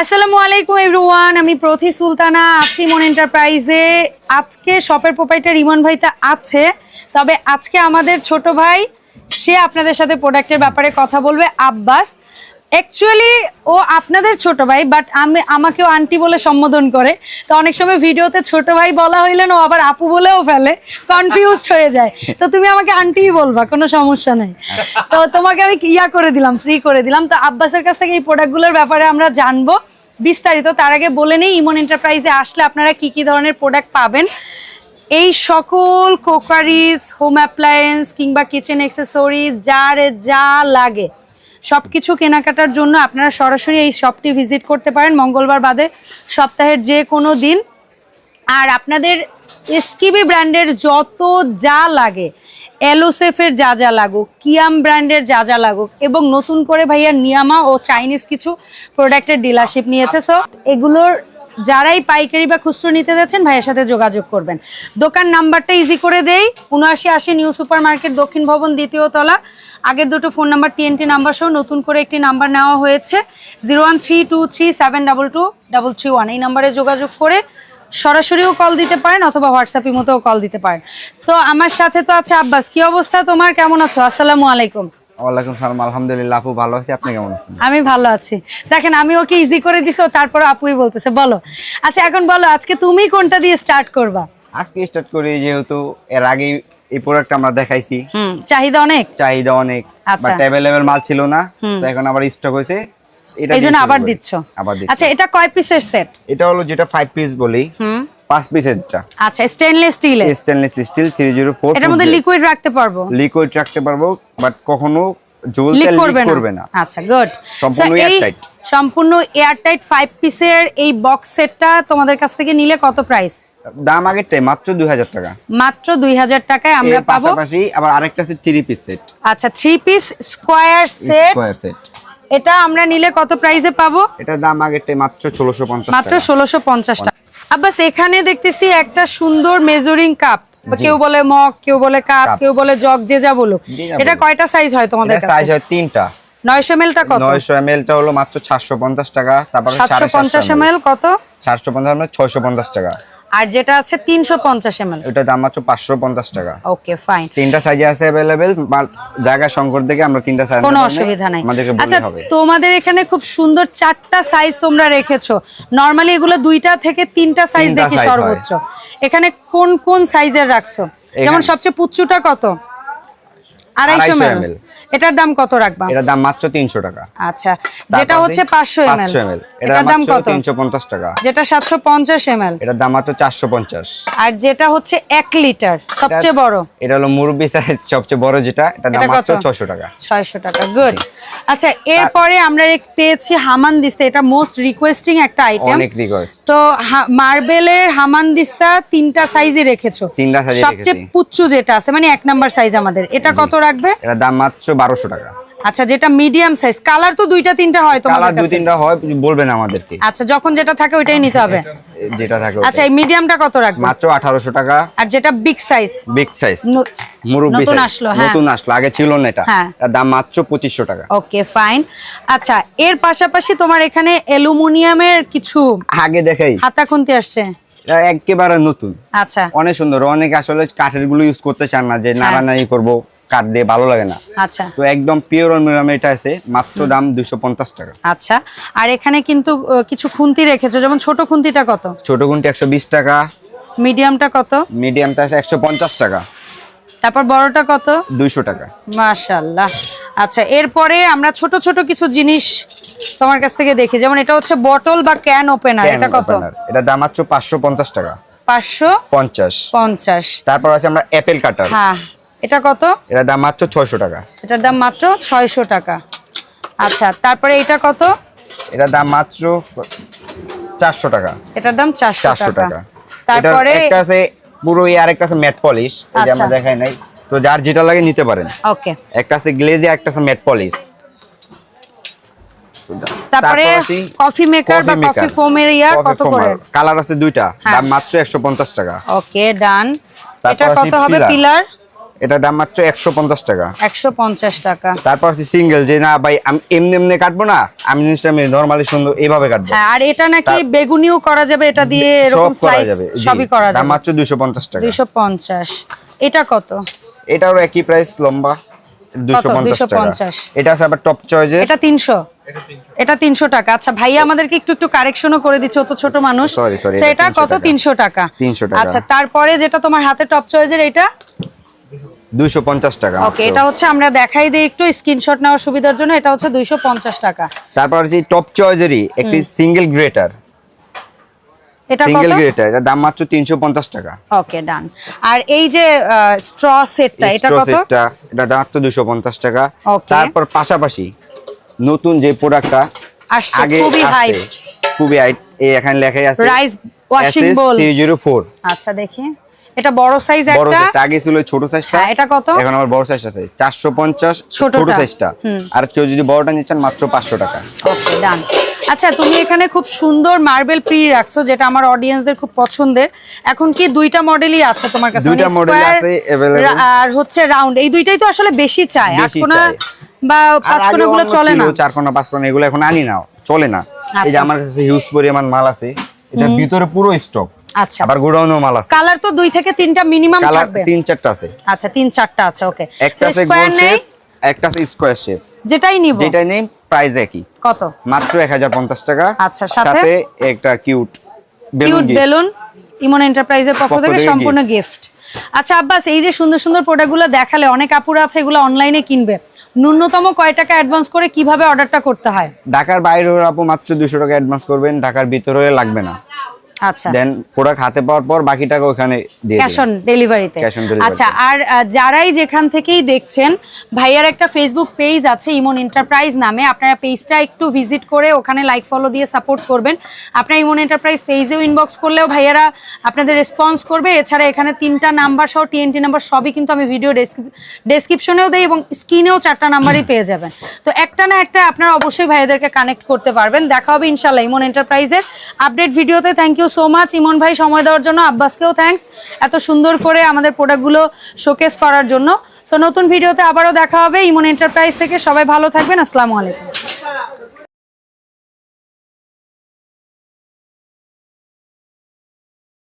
আসসালামু আলাইকুম এভরিওয়ান আমি প্রথি সুলতানা, আছি মন এন্টারপ্রাইজে আজকে শপের প্রোপাইটার ইমন ভাই তা আছে, তবে আজকে আমাদের ছোট ভাই, সে আপনাদের সাথে প্রোডাক্টের ব্যাপারে কথা বলবে, আব্বাস। অ্যাকচুয়ালি ও আপনাদের ছোট ভাই বাট আমি, আমাকেও আন্টি বলে সম্বোধন করে। তো অনেক সময় ভিডিওতে ছোট ভাই বলা হইলেন ও আবার আপু বলেও ফেলে কনফিউজড হয়ে যায়। তো তুমি আমাকে আন্টিই বলবা, কোনো সমস্যা নেই। তো তোমাকে আমি ইয়া করে দিলাম ফ্রি করে দিলাম। তো আব্বাসের কাছ থেকে এই প্রোডাক্টগুলোর ব্যাপারে আমরা জানব বিস্তারিত। তার আগে বলে নেই, ইমন এন্টারপ্রাইজে আসলে আপনারা কি কি ধরনের প্রোডাক্ট পাবেন। এই সকল কোকারিজ হোম অ্যাপ্লায়েন্স কিংবা কিচেন এক্সেসরিজ যার যা লাগে। সবকিছু কেনাকাটার জন্য আপনারা সরাসরি এই শপটি ভিজিট করতে পারেন মঙ্গলবার বাদে সপ্তাহের যে কোনো দিন। আর আপনাদের এসকিবি ব্র্যান্ডের যত যা লাগে এলোসেফের যা যা লাগুক কিয়াম ব্র্যান্ডের যা যা লাগুক, এবং নতুন করে ভাইয়া নিয়ামা ও চাইনিজ কিছু প্রোডাক্টের ডিলারশিপ নিয়েছে। সো এগুলোর যারাই পাইকারি বা খুচরো নিতে যাচ্ছেন, ভাইয়ের সাথে যোগাযোগ করবেন। দোকান নাম্বারটা ইজি করে দেই। উনআশি আশি নিউ সুপার মার্কেট দক্ষিণ ভবন দ্বিতীয় তলা। আগের দুটো ফোন নাম্বার টিএনটি নাম্বার সহ নতুন করে একটি নাম্বার নেওয়া হয়েছে। Zero one three two three seven double two double three one এই নাম্বারে যোগাযোগ করে সরাসরিও কল দিতে পারেন অথবা হোয়াটসঅ্যাপের মতেও কল দিতে পারেন। তো আমার সাথে তো আছে আব্বাস। কি অবস্থা তোমার? কেমন আছো? আসসালামু আলাইকুম। ওয়ালাইকুম সালাম আলহামদুলিল্লাহ আপু ভালো আছি আপনি কেমন আছেন? আমি ভালো আছি। দেখেন আমি ওকে ইজি করে দিছি তারপর আপুই বলতেছে বলো। আচ্ছা এখন বলো আজকে তুমি কোনটা দিয়ে স্টার্ট করবা? আজকে স্টার্ট করি যেহেতু এর আগে এই প্রোডাক্ট আমরা দেখাইছি। হুম চাহিদা অনেক? চাহিদা অনেক আচ্ছা। বাট মাল ছিল না তো এখন আবার স্টক হয়েছে। এটা আবার। দিচ্ছ? আবার আচ্ছা এটা কয় পিসের সেট এটা হলো যেটা ফাইভ পিস বলি। হুম। পাঁচ পিসেরটা আচ্ছা স্টেনলেস স্টিলের stainless steel three zero four এটার মধ্যে লিকুইড রাখতে পারব? লিকুইড রাখতে পারব বাট কখনো জ্বলতে লিক করবে না? আচ্ছা গুড সম্পূর্ণ airtight। সম্পূর্ণ এয়ারটাইট ফাইভ পিসের এই বক্স সেটটা তোমাদের কাছ থেকে নিলে কত প্রাইস দাম আগেরটাই মাত্র দুই হাজার টাকা। মাত্র দুই হাজার টাকায় আমরা পাবো। পাশাপাশি আবার আরেকটা আছে থ্রি পিস সেট আচ্ছা three piece square set square set এটা আমরা নিলে কত প্রাইসে পাবো? এটার দাম আগেরটাই মাত্র ষোলোশো পঞ্চাশ মাত্র টাকা। ষোলোশো পঞ্চাশ টাকা। আব্বাস এখানে দেখতেছি একটা সুন্দর মেজরিং কাপ কেউ বলে মগ কেউ বলে কাপ। কেউ বলে জগ যে যা বলুক। এটা কয়টা সাইজ হয় তোমাদের সাইজ হয় তিনটা। নয়শো এমএলটা কত? নয়শো এম টা হলো মাত্র টাকা তারপর কত? পঞ্চাশ টাকা। আর যেটা আছে তিনশো পঞ্চাশ এমএল ওটার দাম পাঁচশো পঞ্চাশ টাকা। ওকে ফাইন তিনটা সাইজ আছে অ্যাভেলেবেল জায়গা সংকট দেখে আমরা তিনটা সাইজ কোনো অসুবিধা নাই। আচ্ছা তোমাদের এখানে খুব সুন্দর চারটা সাইজ তোমরা রেখেছো। নরমালি এগুলো দুইটা থেকে তিনটা সাইজ দেখি সর্বোচ্চ। এখানে কোন কোন সাইজের রাখছো? যেমন সবচেয়ে পুচ্চুটা কত? আড়াইশো 250 এমএল এটার দাম কত রাখবা? এটার দাম মাত্র তিনশো টাকা। আচ্ছা যেটা হচ্ছে পাঁচশো এমএল। পাঁচশো এমএল। এটার দাম কত? তিনশো পঞ্চাশ টাকা। যেটা সাতশো পঞ্চাশ এমএল। এটার দাম মাত্র চারশো পঞ্চাশ। আর যেটা হচ্ছে এক লিটার সবচেয়ে বড়? এটা হলো মুরব্বি সাইজ সবচেয়ে বড় যেটা এটার দাম মাত্র কত? ছশো টাকা। ছয়শো টাকা গুড আচ্ছা এরপরে আমরা এক- পেয়েছি হামান দিস্তা এটা মোস্ট রিকোয়েস্টিং একটা আইটেম অনেক রিকোয়েস্ট তো মার্বেলের হামান দিস্তা তিনটা সাইজে রেখেছো। তিনটা এ সবচেয়ে। পুচ্ছু যেটা আছে মানে এক নাম্বার সাইজ আমাদের এটা কত রাখবে? এটার দাম মাত্র বারোশো টাকা। আচ্ছা যেটা মিডিয়াম সাইজ কালার তো দুইটা তিনটা হয় তোমাদের কালার দুই তিনটা হয় বলবেন আমাদেরকে। আচ্ছা যখন যেটা থাকে ওইটাই নিতে হবে। যেটা থাকে আচ্ছা এই মিডিয়ামটা কত রাখবে? মাত্র আঠারোশো টাকা। আর যেটা বিগ সাইজ বিগ সাইজ মুরব্বি নতুন আসলো, হ্যাঁ। নতুন আসলো আগে ছিল না এটা। হ্যাঁ। এর দাম মাত্র পঁচিশশো টাকা। ওকে ফাইন আচ্ছা এর পাশাপাশি তোমার এখানে অ্যালুমিনিয়ামের কিছু আগে দেখাই। হাতা খুন্তি আসছে একেবারে নতুন। আচ্ছা। অনেক সুন্দর। অনেক আসলে কাঠেরগুলো ইউজ করতে চান না যে হ্যাঁ। নাড়ানাড়ি করব। কাঠ দিয়ে ভালো লাগে না। আচ্ছা। তো একদম পিওর অ্যালুমিনিয়াম এটা আছে মাত্র দাম দুশো পঞ্চাশ টাকা। আচ্ছা আর এখানে কিন্তু কিছু খুন্তি রেখেছো যেমন ছোট খুন্তিটা কত? ছোট একশো বিশ টাকা মিডিয়ামটা কত? মিডিয়ামটা আছে একশো পঞ্চাশ টাকা। তারপর বড়টা কত? দুইশো টাকা। মাশাল্লাহ আচ্ছা এরপরে আমরা ছোট ছোট কিছু জিনিস তোমার কাছ থেকে দেখি যেমন এটা হচ্ছে বটল বা ক্যান ওপেনার এটা কত। এটা দাম মাত্র পাঁচশো পঞ্চাশ টাকা। পাঁচশো পঞ্চাশ। পঞ্চাশ। তারপর আছে আমরা অ্যাপেল কাটার হ্যাঁ। এটা কত? এটা দাম মাত্র ছয়শো টাকা। এটার দাম মাত্র ছয়শো টাকা। আচ্ছা তারপরে এটা কত? এটা দাম মাত্র চারশো টাকা। এটার দাম চারশো চারশো টাকা। টাকা। তারপরে একটা আছে পুরো এই আরেকটা আছে ম্যাট পলিশ এটা আচ্ছা। আমরা দেখাই নাই। তো যার যেটা লাগে নিতে পারেন। ওকে। একটা আছে গ্লেজে একটা আছে ম্যাট পলিশ। তারপরে কফি মেকার বা কফি ফোমের ইয়া কত করে? কালার আছে দুইটা। হ্যাঁ। দাম মাত্র একশো পঞ্চাশ টাকা। ওকে ডান। এটা কত হবে পিলার? এটা দাম মাত্র একশো পঞ্চাশ টাকা। একশো পঞ্চাশ টাকা। তারপর হচ্ছে সিঙ্গেল যে না ভাই আমি এমনি এমনি কাটবো না আমি জিনিসটা আমি নর্মালি সুন্দর এইভাবে কাটবো। হ্যাঁ আর এটা নাকি বেগুনিও করা যাবে এটা দিয়ে এরকম স্লাইস যাবে। সবই করা দাম যাবে। মাত্র দুশো পঞ্চাশ টাকা। দুইশো পঞ্চাশ। এটা কত? এটারও একই প্রাইস লম্বা। দুশো পঞ্চাশ এটা আছে আবার টপ চয়েজের এটা তিনশো। এটা তিনশো টাকা। আচ্ছা ভাইয়া আমাদেরকে একটু একটু কারেকশনও করে দিচ্ছে তো ছোট মানুষ। সেটা এটা 300 কত। তিনশো টাকা। 300 টাকা। আচ্ছা তারপরে যেটা তোমার হাতে টপ চয়েজের এটা দুইশো পঞ্চাশ টাকা ওকে এটা হচ্ছে আমরা দেখাই দিই একটু স্ক্রিনশট নেওয়ার সুবিধার জন্য এটা হচ্ছে দুইশো পঞ্চাশ টাকা। তারপর টপ চয়েজেরই একটি সিঙ্গেল গ্রেটার এটা সিঙ্গেল গ্রেটার এটা দাম মাত্র তিনশো পঞ্চাশ টাকা। ওকে ডান আর এই যে স্ট্র সেটটা এটা কত? set টা, এটা দাম মাত্র দুশো পঞ্চাশ টাকা। তারপর পাশাপাশি নতুন যে প্রোডাক্টটা আসছে, খুবই। খুবই এই এখানে লেখাই আছে rice washing bowl zero four আচ্ছা দেখি। এটা বড় সাইজ একটা। আগে ছিল ছোট সাইজটা হ্যাঁ, এটা কত? এখন আমার বড় সাইজ আছে। চারশো পঞ্চাশ ছোটটা? ছোট সাইজটা আর কেউ যদি বড়টা নিচ্ছেন মাত্র পাঁচশো টাকা। ওকে ডান আচ্ছা তুমি এখানে খুব সুন্দর মার্বেল প্রি রাখছো যেটা আমার অডিয়েন্সদের খুব পছন্দের। এখন কি দুইটা মডেলই আছে তোমার কাছে? দুইটা মানে model square আছে। রা- আর হচ্ছে রাউন্ড এই দুইটাই তো আসলে বেশি চায় আটকোনা চায়। বা আর পাঁচকোনা গুলো চলে না? চার কোনা পাঁচ কোনা এগুলো এখন আনি না চলে না। এই যে আচ্ছা। আমার কাছে হিউজ পরিমাণ মাল আছে এটা ভিতরে পুরো স্টক আচ্ছা। আবার গোডাউনেও মাল আছে। কালার তো দুই থেকে তিনটা মিনিমাম থাকবে। তিন চারটা আছে। আচ্ছা তিন চারটা আছে ওকে। একটা আছে গোল নেই? শেপ একটা আছে স্কোয়ার শেপ যেটাই নিব। যেটা নেই প্রাইস একই। কত? মাত্র এক হাজার পঞ্চাশ টাকা। আচ্ছা, সাথে? একটা cute balloon cute balloon Emon এন্টারপ্রাইজের পক্ষ থেকে সম্পূর্ণ গিফট আচ্ছা আব্বাস এই যে সুন্দর সুন্দর প্রোডাক্টগুলো দেখালে অনেক আপুরা আছে এগুলো অনলাইনে কিনবে। ন্যূনতম কয় টাকা অ্যাডভান্স করে কীভাবে অর্ডারটা করতে হয়? ঢাকার বাইরে হলে আপু মাত্র দুশো টাকা অ্যাডভান্স করবেন ঢাকার ভিতরে লাগবে না। আচ্ছা। দেন প্রোডাক্ট হাতে পাওয়ার পর বাকি টাকা ওখানে দিয়ে ক্যাশ অন ডেলিভারিতে আচ্ছা আর যারাই যেখান থেকেই দেখছেন ভাইয়ার একটা ফেসবুক পেজ আছে ইমন এন্টারপ্রাইজ নামে। আপনারা পেজটা একটু ভিজিট করে ওখানে লাইক ফলো দিয়ে সাপোর্ট করবেন। আপনার ইমন এন্টারপ্রাইজ পেজেও ইনবক্স করলেও ভাইয়ারা আপনাদের রেসপন্স করবে। এছাড়া এখানে তিনটা নাম্বার সহ টিএনটি নাম্বার সবই কিন্তু আমি ভিডিও ডেসক্রিপশনেও দেই এবং স্ক্রিনেও চারটা নাম্বারই পেয়ে যাবেন। তো একটা না একটা আপনারা অবশ্যই ভাইয়াদেরকে কানেক্ট করতে পারবেন। দেখা হবে ইনশাল্লাহ ইমন এন্টারপ্রাইজের আপডেট ভিডিওতে thank you so much. Emon ভাই সময় দেওয়ার জন্য আব্বাসকেও থ্যাংকস এত সুন্দর করে আমাদের প্রোডাক্টগুলো শোকেস করার জন্য। সো নতুন ভিডিওতে আবারও দেখা হবে ইমন এন্টারপ্রাইজ থেকে। সবাই ভালো থাকবেন। আসসালামু আলাইকুম।